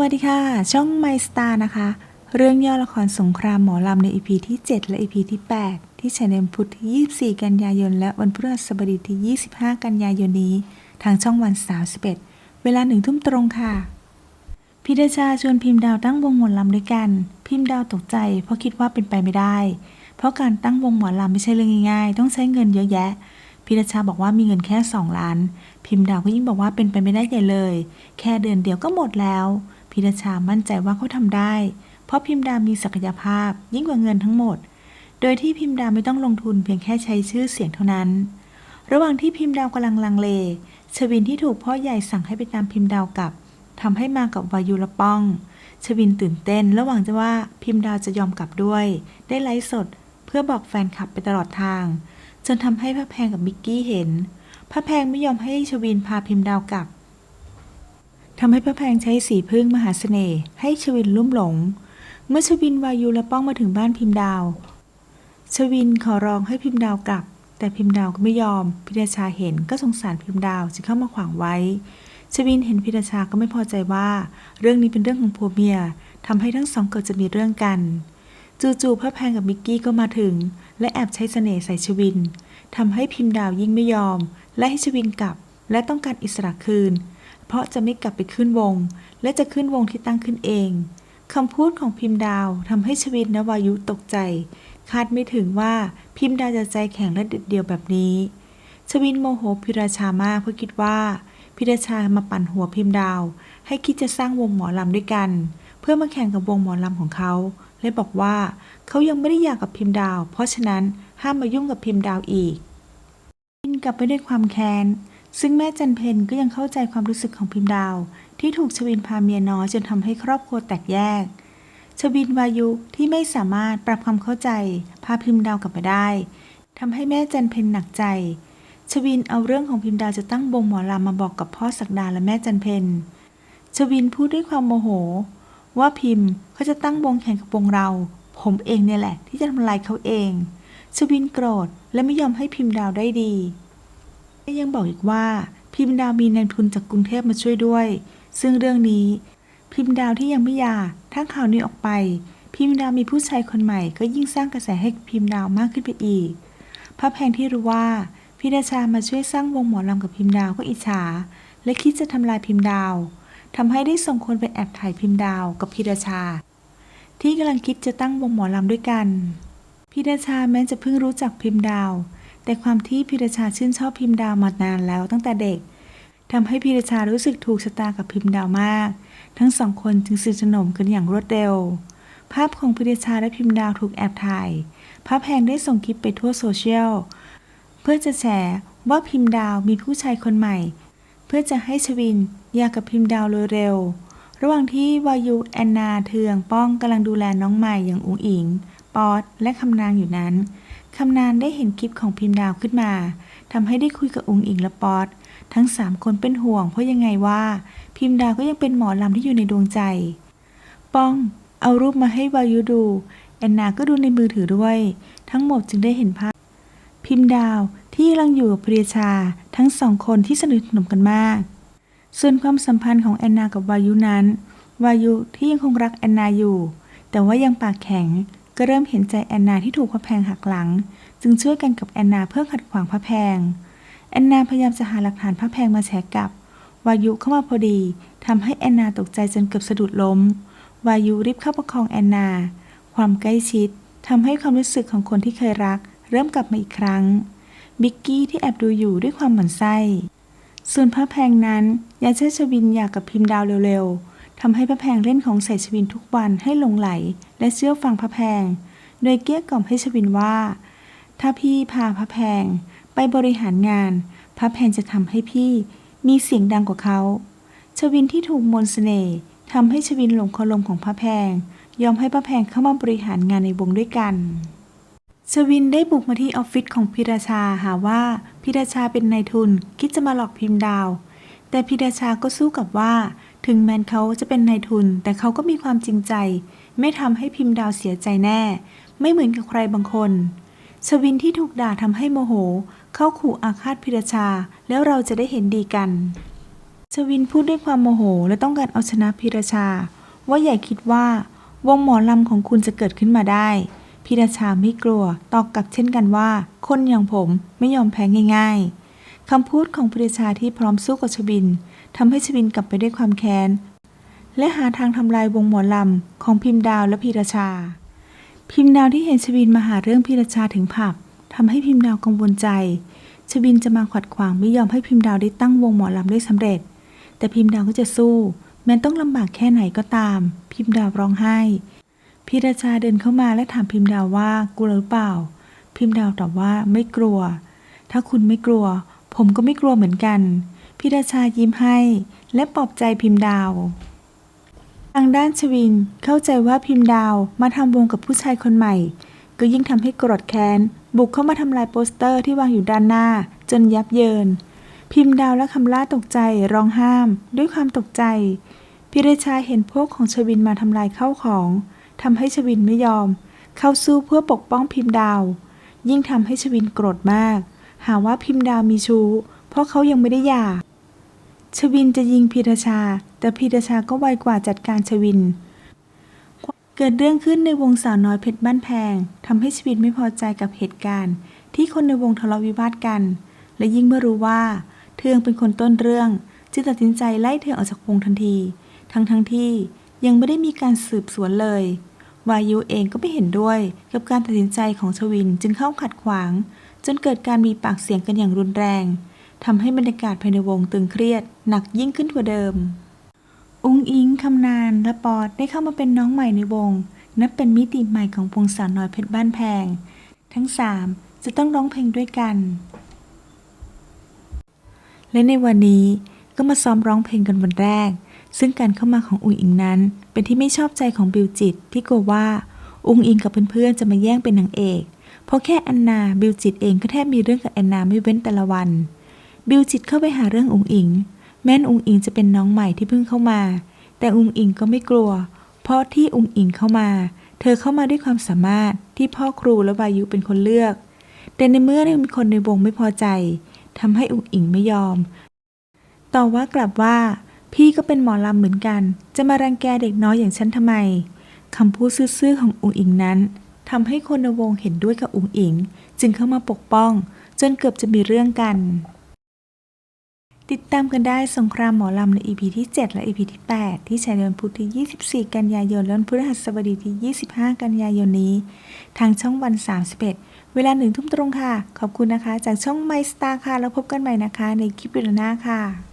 วัสดีค่ะ ช่อง My Star นะคะ เรื่องย่อละครสงครามหมอลำใน EP ที่ 7 และ EP ที่ 8 ที่ฉายในวันพุทธที่24 กันยายน และวันพฤหัสบดีที่ 25 กันยายนนี้ ทางช่องวัน 31 เวลาหนึ่งทุ่มตรงค่ะพิดาชาชวนพิมพ์ดาวตั้งวงหมอลำด้วยกัน พิมพ์ดาวตกใจ เพราะคิดว่าเป็นไปไม่ได้ เพราะการตั้งวงหมอลำไม่ใช่เรื่องง่ายๆ ต้องใช้เงินเยอะแยะพิดาชาบอกว่ามีเงินแค่ 2 ล้าน พิมพ์ดาวก็ยิ่งบอกว่าเป็นไปไม่ได้ใหญ่เลย แค่เดือนเดียวก็หมดแล้ว พิดาชามั่นใจว่าเขาทำได้ เพราะพิมดาวมีศักยภาพยิ่งกว่าเงินทั้งหมด โดยที่พิมดาวไม่ต้องลงทุนเพียงแค่ใช้ชื่อเสียงเท่านั้น ระหว่างที่พิมดาวกำลังลังเล ชวินที่ถูกพ่อใหญ่สั่งให้ไปตามพิมดาวกลับทำให้มากับวายุและป้อง ชวินตื่นเต้น ระหว่างจะว่าพิมดาวจะยอมกลับด้วย ได้ไลฟ์สด เพื่อบอกแฟนคลับไปตลอดทาง จนทำให้พระแพงกับมิกกี้เห็น พระแพงไม่ยอมให้ชวินพาพิมดาวกลับ ทำให้พระแพงใช้สีพึ่งมหาเสน่ห์ให้ชวินลุ่มหลง เมื่อชวินวายุและป้องมาถึงบ้านพิมพ์ดาว ชวินขอร้องให้พิมพ์ดาวกลับ แต่พิมพ์ดาวก็ไม่ยอม พิดาชาเห็นก็สงสารพิมพ์ดาวจึงเข้ามาขวางไว้ ชวินเห็นพิดาชาก็ไม่พอใจว่า เรื่องนี้เป็นเรื่องของผัวเมียทำให้ทั้งสองเกิดจะมีเรื่องกัน จู่ๆพระแพงกับมิกกี้ก็มาถึง และแอบใช้เสน่ห์ใส่ชวินทำให้พิมพ์ดาวยิ่งไม่ยอม และให้ชวินกลับ และต้องการอิสระคืน เพราะจะไม่กลับไปขึ้นวง และจะขึ้นวงที่ตั้งขึ้นเองคำพูดของพิมพ์ดาวทำให้ชวินและวายุตกใจ คาดไม่ถึงว่าพิมพ์ดาวจะใจแข็งและเด็ดเดี่ยวแบบนี้ ชวินโมโหพิราชามากเพราะคิดว่า พิราชามาปั่นหัวพิมพ์ดาว ให้คิดจะสร้างวงหมอลำด้วยกัน เพื่อมาแข่งกับวงหมอลำของเขาและบอกว่าเขายังไม่ได้อยากกับพิมพ์ดาว เพราะฉะนั้นห้ามมายุ่งกับพิมพ์ดาวอีกพินกลับไปด้วยความแค้น ซึ่งแม่จันเพนก็ยังเข้าใจความรู้สึกของพิมดาว ที่ถูกชวินพาเมียน้อยจนทำให้ครอบครัวแตกแยก ชวินวายุที่ไม่สามารถปรับความเข้าใจ พาพิมดาวกลับมาได้ทำให้แม่จันเพนหนักใจ ชวินเอาเรื่องของพิมดาวจะตั้งวงหมอลำมาบอกกับพ่อศักดาและแม่จันเพนชวินพูดด้วยความโมโห ว่าพิมพ์เขาจะตั้งวงแข่งกับวงเรา ผมเองเนี่ยแหละ ที่จะทำลายเขาเองชวินโกรธและไม่ยอมให้พิมพ์ดาวได้ดี ยังบอกอีกว่าพิมพ์ดาวมีนายทุนจากกรุงเทพมาช่วยด้วย ซึ่งเรื่องนี้ พิมพ์ดาวที่ยังไม่ย่าถ้าข่าวนี้ออกไป พิมพ์ดาวมีผู้ชายคนใหม่ก็ยิ่งสร้างกระแสให้พิมพ์ดาวมากขึ้นไปอีกพระแพงที่รู้ว่าพิดาชามาช่วยสร้างวงหมอลำกับพิมพ์ดาวก็อิจฉา และคิดจะทำลายพิมพ์ดาวทำให้ได้ส่งคนไปแอบถ่ายพิมพ์ดาวกับพิดาชา ที่กำลังคิดจะตั้งวงหมอลำด้วยกันพิดาชาแม้จะเพิ่งรู้จักพิมพ์ดาว แต่ความที่พิรชาชื่นชอบพิมพ์ดาวมานานแล้วตั้งแต่เด็กทำให้พิรชารู้สึกถูกชะตากับพิมพ์ดาวมาก ทั้งสองคนจึงสนิทสนมกันอย่างรวดเร็ว ภาพของพิรชาและพิมพ์ดาวถูกแอบถ่ายพระแพงได้ส่งคลิปไปทั่วโซเชียลเพื่อจะแฉว่าพิมพ์ดาวมีผู้ชายคนใหม่ เพื่อจะให้ชวินอยากกับพิมพ์ดาวเร็วๆระหว่างที่วายุแอนนาเทืองป้องกำลังดูแลน้องใหม่อย่างอุ๋งอิง ป๊อตและคำนางอยู่นั้น คำนานได้เห็นคลิปของพิมพ์ดาวขึ้นมาทำให้ได้คุยกับอุงอิงและป๊อตทั้งสามคนเป็นห่วงเพราะยังไงว่า พิมพ์ดาวก็ยังเป็นหมอลำที่อยู่ในดวงใจ ป้อง เอารูปมาให้วายุดู แอนนาก็ดูในมือถือด้วย ทั้งหมดจึงได้เห็นภาพ พิมพ์ดาวที่กำลังอยู่กับพริยชาทั้งสองคนที่สนิทสนมกันมาก ส่วนความสัมพันธ์ของแอนนากับวายุนั้น วายุที่ยังคงรักแอนนาอยู่ แต่ว่ายังปากแข็ง ก็เริ่มเห็นใจแอนนาที่ถูกพระแพงหักหลัง จึงช่วยกันกับแอนนาเพื่อขัดขวางพระแพง แอนนาพยายามจะหาหลักฐานพระแพงมาแฉกลับ วายุเข้ามาพอดีทำให้แอนนาตกใจจนเกือบสะดุดล้ม วายุรีบเข้าประคองแอนนา ความใกล้ชิดทำให้ความรู้สึกของคนที่เคยรัก เริ่มกลับมาอีกครั้ง บิกกี้ที่แอบดูอยู่ด้วยความหมั่นไส้ ส่วนพระแพงนั้นยากจะให้ชวินอยากกับพิมพ์ดาวเร็วๆ ทำให้พระแพงเล่นของใส่ชวินทุกวันให้หลงไหล และเชื่อฟังพระแพง โดยเกี้ยกล่อมให้ชวินว่า ถ้าพี่พาพระแพง ไปบริหารงาน พระแพงจะทำให้พี่มีเสียงดังกว่าเขา ชวินที่ถูกมนต์เสน่ห์ทำให้ชวินหลงคารมของพระแพง ยอมให้พระแพงเข้ามาบริหารงานในวงด้วยกันชวินได้บุกมาที่ออฟฟิศของพิราชาหาว่าพิราชาเป็นนายทุนคิดจะมาหลอกพิมพ์ดาว แต่พิราชาก็สู้กับว่า ถึงแม้นเขาจะเป็นนายทุน แต่เขาก็มีความจริงใจ ไม่ทำให้พิมพ์ดาวเสียใจแน่ ไม่เหมือนกับใครบางคน ชวินที่ถูกด่าทำให้โมโห เขาขู่อาฆาตพิรชา แล้วเราจะได้เห็นดีกัน ชวินพูดด้วยความโมโห และต้องการเอาชนะพีรชา ว่าอย่คิดว่า วงหมอลำของคุณจะเกิดขึ้นมาได้พีรชาไม่กลัว ตอบกลับเช่นกันว่า คนอย่างผมไม่ยอมแพ้ง่าย ๆคำพูดของพีรชาที่พร้อมสู้กับชวิน ทำให้ชวินกลับไปด้วยความแค้น และหาทางทำลายวงหมอลำของพิมพ์ดาวและพีรชา พิมพ์ดาวที่เห็นชวินมาหาเรื่องพีรชาถึงผับทำให้พิมพ์ดาวกังวลใจ ชวินจะมาขัดขวางไม่ยอมให้พิมพ์ดาวได้ตั้งวงหมอลำได้สำเร็จ แต่พิมพ์ดาวก็จะสู้ แม้ต้องลำบากแค่ไหนก็ตาม พิมพ์ดาวร้องไห้ พีรชาเดินเข้ามาและถามพิมพ์ดาวว่ากลัวหรือเปล่า พิมพ์ดาวตอบว่าไม่กลัว ถ้าคุณไม่กลัว ผมก็ไม่กลัวเหมือนกัน พีรชายิ้มให้ และปลอบใจพิมพ์ดาว ทางด้านชวินเข้าใจว่าพิมพ์ดาวมาทำวงกับผู้ชายคนใหม่ ก็ยิ่งทำให้โกรธแค้น บุกเข้ามาทำลายโปสเตอร์ที่วางอยู่ด้านหน้า จนยับเยิน พิมพ์ดาวและคำล่าตกใจร้องห้าม ด้วยความตกใจ พิรชาเห็นพวกของชวินมาทำลายเข้าของทำให้ชวินไม่ยอม เข้าสู้เพื่อปกป้องพิมพ์ดาว ยิ่งทำให้ชวินโกรธมาก หาว่าพิมพ์ดาวมีชู้เพราะเขายังไม่ได้หย่า ชวินจะยิงพีรชา แต่พีรชาก็ไวกว่าจัดการชวิน เกิดเรื่องขึ้นในวงสาวน้อยเพชรบ้านแพงทำให้ชวินไม่พอใจกับเหตุการณ์ ที่คนในวงทะเลาะวิวาทกัน และยิ่งเมื่อรู้ว่า เทืองเป็นคนต้นเรื่อง จึงตัดสินใจไล่เทืองออกจากวงทันที ทั้งทั้งที่ยังไม่ได้มีการสืบสวนเลยวายุเองก็ไม่เห็นด้วยกับการตัดสินใจของชวินจึงเข้าขัดขวาง จนเกิดการมีปากเสียงกันอย่างรุนแรง ทำให้บรรยากาศภายในวงตึงเครียด หนักยิ่งขึ้นกว่าเดิม อุ้งอิงคำนานและปอดได้เข้ามาเป็นน้องใหม่ในวง นับเป็นมิติใหม่ของวงสาวน้อยเพชรบ้านแพง ทั้งสามจะต้องร้องเพลงด้วยกัน และในวันนี้ก็มาซ้อมร้องเพลงกันวันแรก ซึ่งการเข้ามาของอุ้งอิงนั้น เป็นที่ไม่ชอบใจของบิวจิต ที่กลัวว่าอุ้งอิงกับเพื่อนๆจะมาแย่งเป็นนางเอก เพราะแค่แอนนาบิวจิตเองก็แทบมีเรื่องกับแอนนาไม่เว้นแต่ละวัน บิวจิตเข้าไปหาเรื่องอุ้งอิง แม้นอุ้งอิงจะเป็นน้องใหม่ที่เพิ่งเข้ามา แต่อุ้งอิงก็ไม่กลัว เพราะที่อุ้งอิงเข้ามา เธอเข้ามาด้วยความสามารถที่พ่อครูและวายุเป็นคนเลือก แต่ในเมื่อมีคนในวงไม่พอใจทำให้อุ้งอิงไม่ยอม ต่อว่ากลับว่า พี่ก็เป็นหมอลำเหมือนกัน จะมารังแกเด็กน้อยอย่างฉันทำไมคำพูดซื่อๆของอุ๋งอิงนั้นทำให้คนในวงเห็นด้วยกับอุ๋งอิง จึงเข้ามาปกป้อง จนเกือบจะมีเรื่องกัน ติดตามกันได้สงครามหมอลำใน EP ที่ 7 และ EP ที่ 8 ที่ฉายในวันพุธที่ 24 กันยายนและวันพฤหัสบดีที่ 25 กันยายนนี้ ทางช่องวัน 31 เวลาหนึ่งทุ่มตรงค่ะ ขอบคุณนะคะ จากช่องไมสตาร์ค่ะ แล้วพบกันใหม่นะคะในคลิปวิดีโอหน้าค่ะ